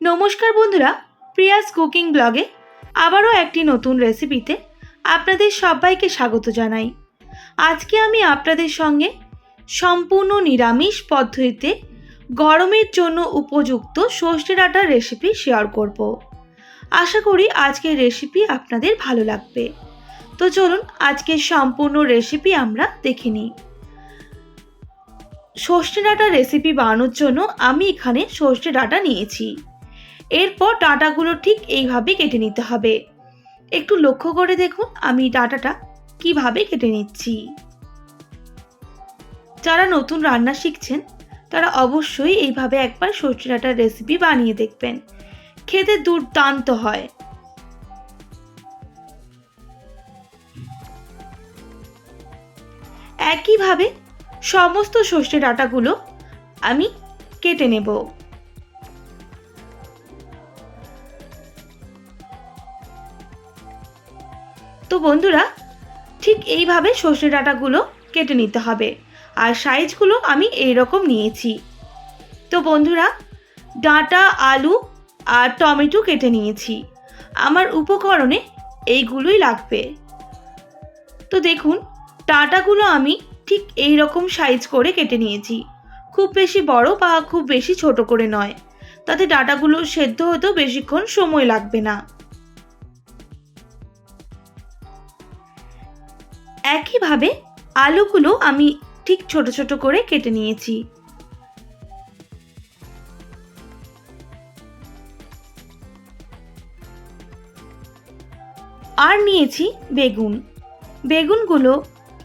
নমস্কার বন্ধুরা, Prius cooking ব্লগে আবারও একটি নতুন রেসিপিতে আপনাদের সবাইকে স্বাগত জানাই। আজকে আমি আপনাদের সঙ্গে সম্পূর্ণ নিরামিষ পদ্ধতিতে গরমের জন্য উপযুক্ত সর্ষে ডাটার রেসিপি শেয়ার করব। আশা করি আজকের রেসিপি আপনাদের ভালো লাগবে। তো চলুন আজকের সম্পূর্ণ রেসিপি আমরা দেখে নিই। সর্ষে ডাঁটার রেসিপি বানানোর জন্য আমি এখানে সর্ষে ডাটা নিয়েছি। এরপর ডাঁটাগুলো ঠিক এইভাবে কেটে নিতে হবে। একটু লক্ষ্য করে দেখুন আমি ডাঁটাটা কীভাবে কেটে নিচ্ছি। যারা নতুন রান্না শিখছেন, তারা অবশ্যই এইভাবে একবার সর্ষে ডাঁটার রেসিপি বানিয়ে দেখবেন। খেতে দুর্দান্ত হয়। একইভাবে সমস্ত সর্ষে ডাঁটাগুলো আমি কেটে নেব। তো বন্ধুরা, ঠিক এইভাবে সর্ষে ডাঁটাগুলো কেটে নিতে হবে। আর সাইজগুলো আমি এই রকম নিয়েছি। তো বন্ধুরা, ডাঁটা, আলু আর টমেটো কেটে নিয়েছি। আমার উপকরণে এইগুলোই লাগবে। তো দেখুন, ডাঁটাগুলো আমি ঠিক এই রকম সাইজ করে কেটে নিয়েছি। খুব বেশি বড় বা খুব বেশি ছোট করে নয়। তাতে ডাঁটাগুলো সেদ্ধ হতেও বেশিক্ষণ সময় লাগবে না। একইভাবে আলুগুলো আমি ঠিক ছোট ছোট করে কেটে নিয়েছি। আর নিয়েছি বেগুন। বেগুনগুলো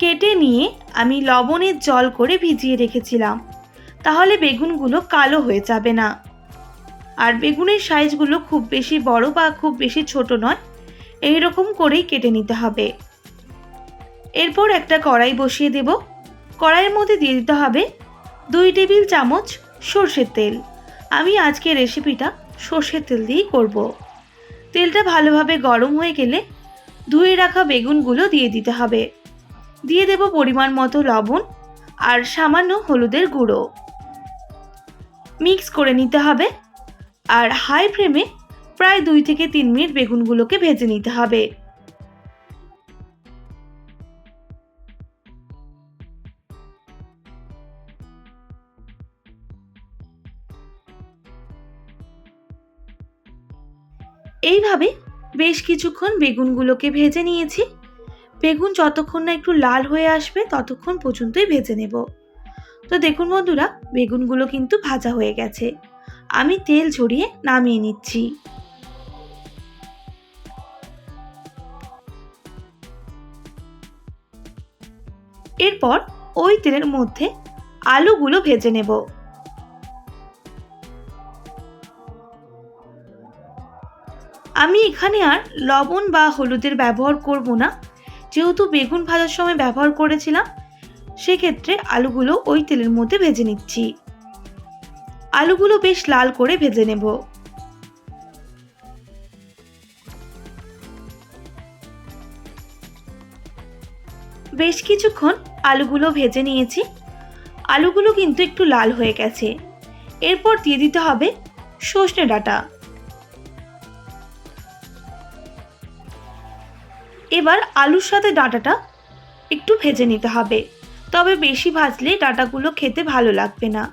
কেটে নিয়ে আমি লবণের জল করে ভিজিয়ে রেখেছিলাম। তাহলে বেগুনগুলো কালো হয়ে যাবে না। আর বেগুনের সাইজগুলো খুব বেশি বড় বা খুব বেশি ছোট নয় এই রকম করেই কেটে নিতে হবে। এরপর একটা কড়াই বসিয়ে দেব। কড়াইয়ের মধ্যে দিয়ে দিতে হবে দুই টেবিল চামচ সর্ষের তেল। আমি আজকে রেসিপিটা সর্ষের তেল দিয়েই করব। তেলটা ভালোভাবে গরম হয়ে গেলে ধুয়ে রাখা বেগুনগুলো দিয়ে দিতে হবে। দিয়ে দেব পরিমাণ মতো লবণ আর সামান্য হলুদের গুঁড়ো। মিক্স করে নিতে হবে আর হাই ফ্লেমে প্রায় দুই থেকে তিন মিনিট বেগুনগুলোকে ভেজে নিতে হবে। এইভাবে বেশ কিছুক্ষণ বেগুনগুলোকে ভেজে নিয়েছি। বেগুন যতক্ষণ না একটু লাল হয়ে আসবে, ততক্ষণ পর্যন্তই ভেজে নেব। তো দেখুন বন্ধুরা, বেগুনগুলো কিন্তু ভাজা হয়ে গেছে। আমি তেল ঝরিয়ে নামিয়ে নিচ্ছি। এরপর ওই তেলের মধ্যে আলুগুলো ভেজে নেব। আমি এখানে আর লবণ বা হলুদের ব্যবহার করব না। যেহেতু বেগুন ভাজার সময় ব্যবহার করেছিলাম, সেক্ষেত্রে আলুগুলো ওই তেলের মধ্যে ভেজে নিচ্ছি। আলুগুলো বেশ লাল করে ভেজে নেব। বেশ কিছুক্ষণ আলুগুলো ভেজে নিয়েছি। আলুগুলো কিন্তু একটু লাল হয়ে গেছে। এরপর দিয়ে দিতে হবে সর্ষে ডাঁটা। এবার আলুর সাথে ডাঁটাটা একটু ভেজে নিতে হবে। তবে বেশি ভাজলে ডাঁটাগুলো খেতে ভালো লাগবে না।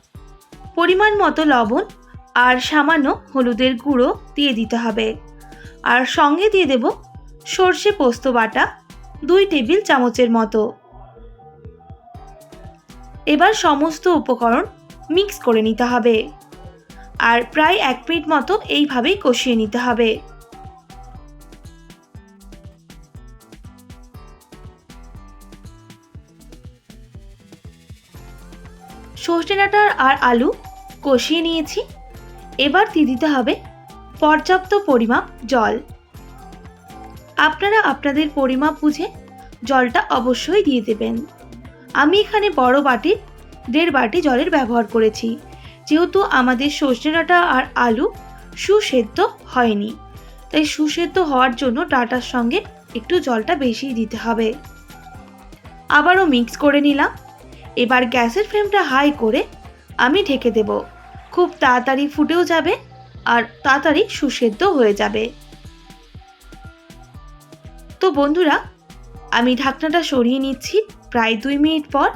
পরিমাণ মতো লবণ আর সামান্য হলুদের গুঁড়ো দিয়ে দিতে হবে। আর সঙ্গে দিয়ে দেব সর্ষে পোস্ত বাটা দুই টেবিল চামচের মতো। এবার সমস্ত উপকরণ মিক্স করে নিতে হবে। আর প্রায় এক মিনিট মতো এইভাবেই কষিয়ে নিতে হবে। সর্ষে ডাঁটার আর আলু কষিয়ে নিয়েছি। এবার দিয়ে দিতে হবে পর্যাপ্ত পরিমাপ জল। আপনারা আপনাদের পরিমাপ বুঝে জলটা অবশ্যই দিয়ে দেবেন। আমি এখানে বড় বাটির দেড় বাটি জলের ব্যবহার করেছি। যেহেতু আমাদের সর্ষে ডাঁটা আর আলু সুসেদ্ধ হয়নি, তাই সুসেদ্ধ হওয়ার জন্য ডাটার সঙ্গে একটু জলটা বেশি দিতে হবে। আবারও মিক্স করে নিলাম। এবার গ্যাসের ফ্লেমটা হাই করে আমি ঢেকে দেব। খুব তাড়াতাড়ি ফুটেও যাবে আর তাড়াতাড়ি সুসেদ্ধ হয়ে যাবে। তো বন্ধুরা, আমি ঢাকনাটা সরিয়ে নিচ্ছি প্রায় দুই মিনিট পর।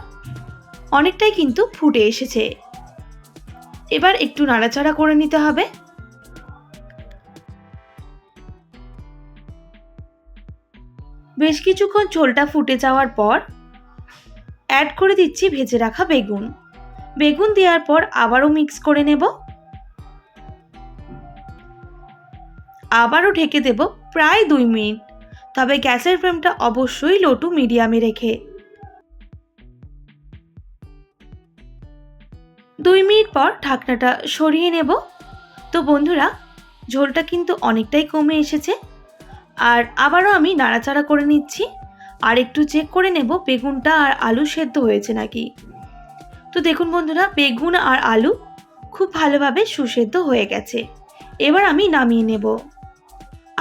অনেকটাই কিন্তু ফুটে এসেছে। এবার একটু নাড়াচাড়া করে নিতে হবে। বেশ কিছুক্ষণ ঝোলটা ফুটে যাওয়ার পর অ্যাড করে দিচ্ছি ভেজে রাখা বেগুন। বেগুন দেওয়ার পর আবারও মিক্স করে নেব। আবারও ঢেকে দেব প্রায় দুই মিনিট। তবে গ্যাসের ফ্লেমটা অবশ্যই লো টু মিডিয়ামে রেখে। দুই মিনিট পর ঢাকনাটা সরিয়ে নেব। তো বন্ধুরা, ঝোলটা কিন্তু অনেকটাই কমে এসেছে। আর আবারও আমি নাড়াচাড়া করে নিচ্ছি। আর একটু চেক করে নেব, বেগুনটা আর আলু সেদ্ধ হয়েছে নাকি। তো দেখুন বন্ধুরা, বেগুন আর আলু খুব ভালোভাবে সুসেদ্ধ হয়ে গেছে। এবার আমি নামিয়ে নেব।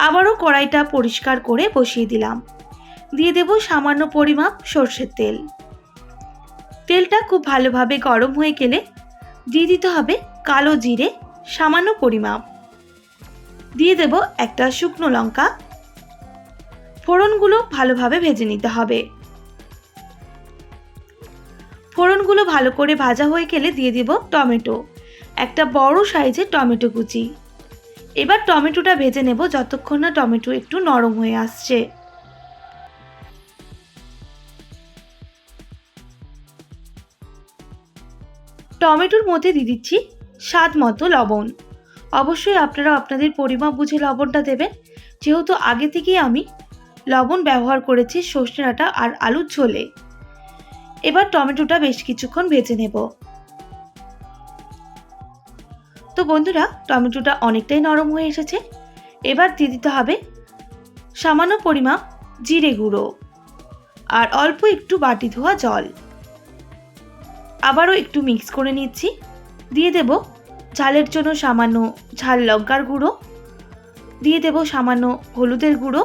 আবারও কড়াইটা পরিষ্কার করে বসিয়ে দিলাম। দিয়ে দেব সামান্য পরিমাপ সর্ষের তেল। তেলটা খুব ভালোভাবে গরম হয়ে গেলে দিয়ে দিতে হবে কালো জিরে, সামান্য পরিমাপ। দিয়ে দেব একটা শুকনো লঙ্কা ফোড়নগুলো ভালোভাবে ভেজে নিতে হবে। ফোড়নগুলো ভালো করে ভাজা হয়ে গেলে দিয়ে দিব টমেটো। একটা বড় সাইজের টমেটো কুচি। এবার টমেটোটা ভেজে নেব যতক্ষণ না টমেটো একটু নরম হয়ে আসছে। টমেটোর মধ্যে দিয়ে দিচ্ছি স্বাদ মতো লবণ। অবশ্যই আপনারা আপনাদের পরিমাপ বুঝে লবণটা দেবেন। যেহেতু আগে থেকেই আমি লবণ ব্যবহার করেছি সর্ষে ডাঁটা আর আলুর ঝোলে। এবার টমেটোটা বেশ কিছুক্ষণ ভেজে নেব। তো বন্ধুরা, টমেটোটা অনেকটাই নরম হয়ে এসেছে। এবার দিয়ে দিতে হবে সামান্য পরিমাণ জিরে গুঁড়ো আর অল্প একটু বাটি ধোয়া জল। আবারও একটু মিক্স করে নিচ্ছি। দিয়ে দেব ঝালের জন্য সামান্য ঝাল লঙ্কার গুঁড়ো। দিয়ে দেব সামান্য হলুদের গুঁড়ো।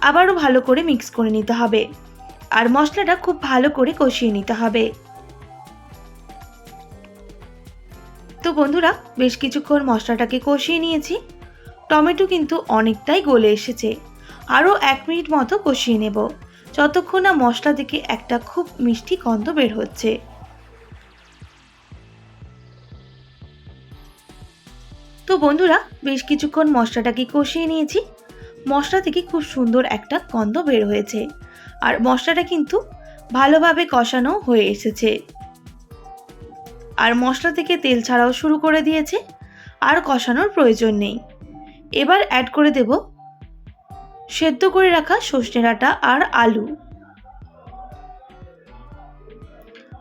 আবারও ভালো করে মিক্স করে নিতে হবে। আর মশলাটা খুব ভালো করে কষিয়ে নিতে হবে। তো বন্ধুরা, বেশ কিছুক্ষণ মশলাটাকে কষিয়ে নিয়েছি। টমেটো কিন্তু অনেকটাই গলে এসেছে। আরও এক মিনিট মতো কষিয়ে নেব। যতক্ষণ না মশলা থেকে একটা খুব মিষ্টি গন্ধ বের হচ্ছে। তো বন্ধুরা, বেশ কিছুক্ষণ মশলাটাকে কষিয়ে নিয়েছি। মশলা থেকে খুব সুন্দর একটা গন্ধ বের হয়েছে। আর মশলাটা কিন্তু ভালোভাবে কষানো হয়ে এসেছে। আর মশলা থেকে তেল ছাড়াও শুরু করে দিয়েছে। আর কষানোর প্রয়োজন নেই। এবার অ্যাড করে দেব সেদ্ধ করে রাখা সর্ষে ডাঁটা আর আলু।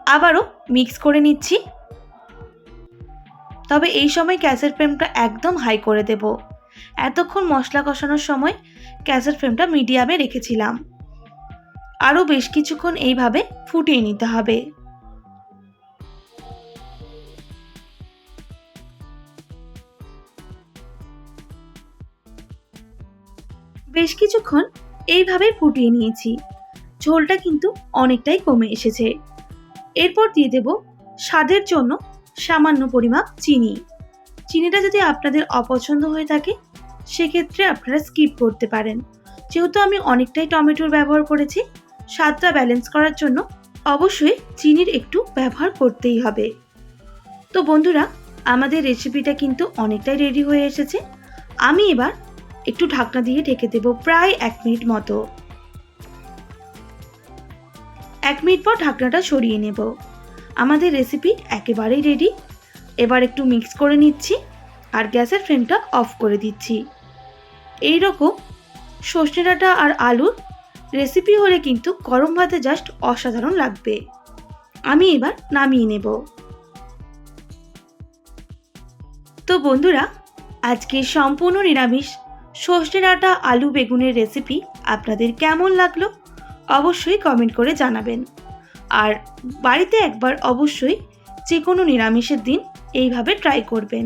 আবারও মিক্স করে নিচ্ছি। তবে এই সময় গ্যাসের ফ্লেমটা একদম হাই করে দেব। এতক্ষণ মশলা কষানোর সময় গ্যাসের ফ্লেমটা মিডিয়ামে রেখেছিলাম। আরও বেশ কিছুক্ষণ এইভাবে ফুটিয়ে নিতে হবে। বেশ কিছুক্ষণ এইভাবে ফুটিয়ে নিয়েছি। ঝোলটা কিন্তু অনেকটাই কমে এসেছে। এরপর দিয়ে দেব স্বাদের জন্য সামান্য পরিমাপ চিনি। চিনিটা যদি আপনাদের অপছন্দ হয়ে থাকে সেক্ষেত্রে আপনারা স্কিপ করতে পারেন। যেহেতু আমি অনেকটাই টমেটোর ব্যবহার করেছি, স্বাদটা ব্যালেন্স করার জন্য অবশ্যই চিনির একটু ব্যবহার করতেই হবে। তো বন্ধুরা, আমাদের রেসিপিটা কিন্তু অনেকটাই রেডি হয়ে এসেছে। আমি এবার একটু ঢাকনা দিয়ে ঢেকে দেব প্রায় এক মিনিট মতো। এক মিনিট পর ঢাকনাটা সরিয়ে নেব। আমাদের রেসিপি একেবারেই রেডি এবার একটু মিক্স করে নিচ্ছি আর গ্যাসের ফ্লেমটা অফ করে দিচ্ছি। এই রকম সর্ষে ডাঁটা আর আলুর রেসিপি হলে কিন্তু গরম ভাতে জাস্ট অসাধারণ লাগবে। আমি এবার নামিয়ে নেব। তো বন্ধুরা আজকে সম্পূর্ণ নিরামিষ সর্ষে ডাঁটা আলু বেগুনের রেসিপি আপনাদের কেমন লাগল অবশ্যই কমেন্ট করে জানাবেন। আর বাড়িতে একবার অবশ্যই যে কোনো নিরামিষের দিন এইভাবে ট্রাই করবেন।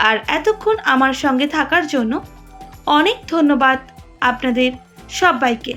আর এতক্ষণ আমার সঙ্গে থাকার জন্য অনেক ধন্যবাদ আপনাদের সবাইকে।